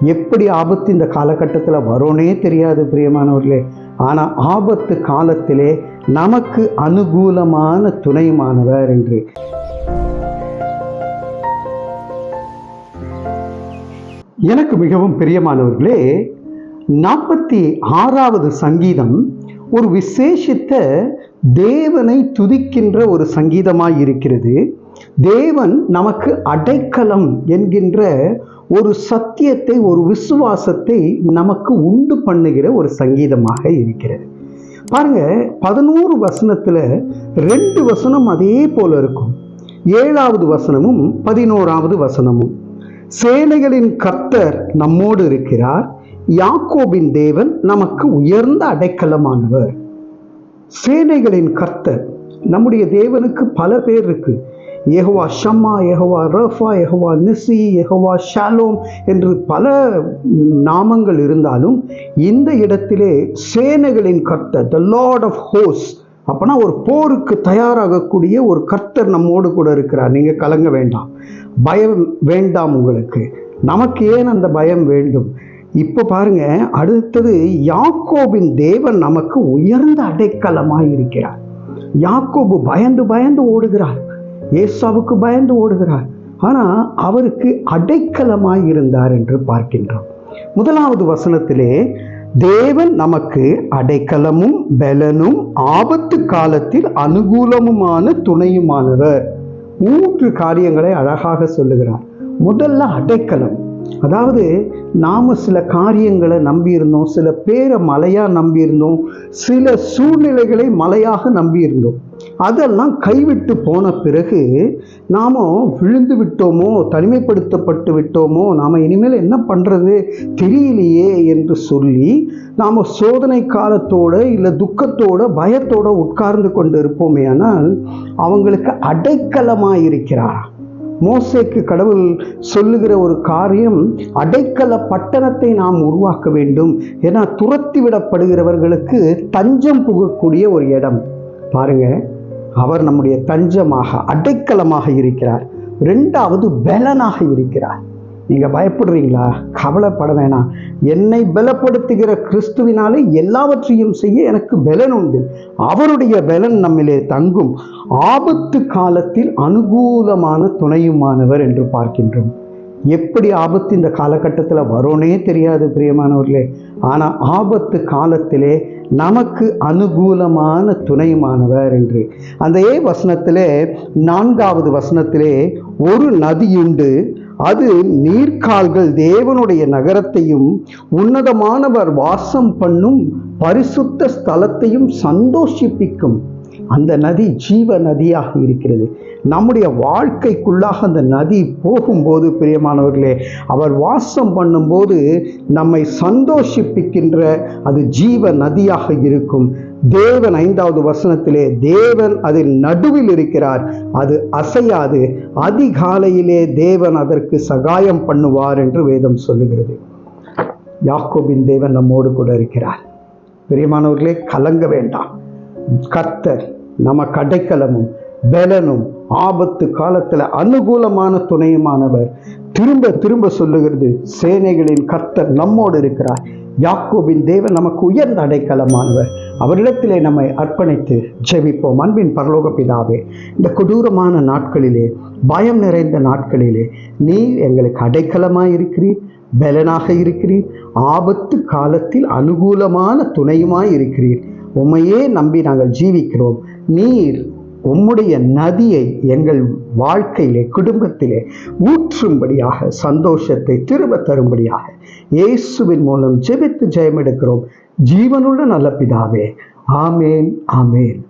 எப்படி ஆபத்து இந்த காலகட்டத்தில் வரும்னே தெரியாது பிரியமானவர்களே. ஆனால் ஆபத்து காலத்திலே நமக்கு அனுகூலமான துணைமானவர் என்று. எனக்கு மிகவும் பிரியமானவர்களே நாற்பத்தி ஆறாவது சங்கீதம் ஒரு விசேஷித்த தேவனை துதிக்கின்ற ஒரு சங்கீதமாய் இருக்கிறது. தேவன் நமக்கு அடைக்கலம் என்கின்ற ஒரு சத்தியத்தை ஒரு விசுவாசத்தை நமக்கு உண்டு பண்ணுகிற ஒரு சங்கீதமாக இருக்கிறது. பாருங்க பதினோரு வசனத்தில் ரெண்டு வசனம் அதே போல இருக்கும். ஏழாவது வசனமும் பதினோராவது வசனமும். சேனைகளின் கர்த்தர் நம்மோடு இருக்கிறார். யாக்கோபின் தேவன் நமக்கு உயர்ந்த அடைக்கலமானவர். சேனைகளின் கர்த்தர் நம்முடைய தேவனுக்கு பல பேர் இருக்குது Jehovah Shammah Jehovah Rapha Jehovah Nissi Jehovah Shalom என்று பல நாமங்கள் இருந்தாலும் இந்த இடத்திலே சேனைகளின் கர்த்தர் த லார்ட் ஆஃப் ஹோஸ் அப்போனா ஒரு போருக்கு தயாராகக்கூடிய ஒரு கர்த்தர் நம்மோடு கூட இருக்கிறார். நீங்கள் கலங்க வேண்டாம். பயம் வேண்டாம் உங்களுக்கு. நமக்கு ஏன் அந்த பயம் வேண்டும்? இப்போ பாருங்க அடுத்தது யாக்கோபின் தேவன் நமக்கு உயர்ந்த அடைக்கலமாக இருக்கிறார். யாக்கோபு பயந்து பயந்து ஓடுகிறார். ஏசாவுக்கு பயந்து ஓடுகிறார். ஆனால் அவருக்கு அடைக்கலமாய் இருந்தார் என்று பார்க்கின்றோம். முதலாவது வசனத்திலே தேவன் நமக்கு அடைக்கலமும் பலனும் ஆபத்து காலத்தில் அனுகூலமுமான துணையுமானவர். மூன்று காரியங்களை அழகாக சொல்லுகிறார். முதல்ல அடைக்கலம். அதாவது நாம் சில காரியங்களை நம்பியிருந்தோம் சில பேரை மலையாக நம்பியிருந்தோம் சில சூழ்நிலைகளை மலையாக நம்பியிருந்தோம். அதெல்லாம் கைவிட்டு போன பிறகு நாம் விழுந்து விட்டோமோ தனிமைப்படுத்தப்பட்டு விட்டோமோ நாம இனிமேல் என்ன பண்ணுறது தெரியலையே என்று சொல்லி நாம் சோதனை காலத்தோட இல்லை துக்கத்தோட பயத்தோட உட்கார்ந்து கொண்டு இருப்போமே ஆனால் அவங்களுக்கு அடைக்கலமாக இருக்கிறாராம் மோசைக்கு கடவுள் சொல்லுகிற ஒரு காரியம் அடைக்கல பட்டணத்தை நாம் உருவாக்க வேண்டும் ஏன்னா துரத்தி விடப்படுகிறவர்களுக்கு தஞ்சம் புகக்கூடிய ஒரு இடம். பாருங்க அவர் நம்முடைய தஞ்சமாக அடைக்கலமாக இருக்கிறார். ரெண்டாவது பலனாக இருக்கிறார். நீங்கள் பயப்படுறீங்களா? கவலைப்பட வேணாம். என்னை பலப்படுத்துகிற கிறிஸ்துவினாலே எல்லாவற்றையும் செய்ய எனக்கு பலன் உண்டு. அவருடைய பலன் நம்மிலே தங்கும். ஆபத்து காலத்தில் அனுகூலமான துணையுமானவர் என்று பார்க்கின்றோம். எப்படி ஆபத்து இந்த காலகட்டத்தில் வரும்னே தெரியாது பிரியமானவர்களே. ஆனால் ஆபத்து காலத்திலே நமக்கு அனுகூலமான துணையுமானவர் என்று. அந்த ஏ வசனத்திலே நான்காவது வசனத்திலே ஒரு நதியுண்டு. அது நீர்க்கால்கள் தேவனுடைய நகரத்தையும் உன்னதமானவர் வாசம் பண்ணும் பரிசுத்த ஸ்தலத்தையும் சந்தோஷிப்பிக்கும். அந்த நதி ஜீவ நதியாக இருக்கிறது. நம்முடைய வாழ்க்கைக்குள்ளாக அந்த நதி போகும்போது பிரியமானவர்களே அவர் வாசம் பண்ணும்போது நம்மை சந்தோஷிப்பிக்கின்ற அது ஜீவ நதியாக இருக்கும். தேவன் ஐந்தாவது வசனத்திலே தேவன் அதில் நடுவில் இருக்கிறார் அது அசையாது. அதிகாலையிலே தேவன் அதற்கு சகாயம் பண்ணுவார் என்று வேதம் சொல்லுகிறது. யாக்கோபின் தேவன் நம்மோடு கூட இருக்கிறார். பிரியமானவர்களே கலங்க வேண்டாம். கர்த்தர் நமக்கு அடைக்கலமும் பலனும் ஆபத்து காலத்தில் அனுகூலமான துணையுமானவர். திரும்ப திரும்ப சொல்லுகிறது சேனைகளின் கர்த்தர் நம்மோடு இருக்கிறார். யாக்கோபின் தேவன் நமக்கு உயர்ந்த அடைக்கலமானவர். அவரிடத்திலே நம்மை அர்ப்பணித்து ஜெபிப்போம். அன்பின் பரலோக பிதாவே இந்த கொடூரமான நாட்களிலே பயம் நிறைந்த நாட்களிலே நீர் எங்களுக்கு அடைக்கலமாக இருக்கிறீர் பலனாக இருக்கிறீர் ஆபத்து காலத்தில் அனுகூலமான துணையுமாய் இருக்கிறீர். உம்மையே நம்பி நாங்கள் ஜீவிக்கிறோம். நீர் உம்முடைய நதியை எங்கள் வாழ்க்கையிலே குடும்பத்திலே ஊற்றும்படியாக சந்தோஷத்தை திரும்ப தரும்படியாக இயேசுவின் மூலம் ஜெபித்து ஜெயமெடுக்கிறோம். ஜீவனுள்ள நல்ல பிதாவே. ஆமேன் ஆமேன்.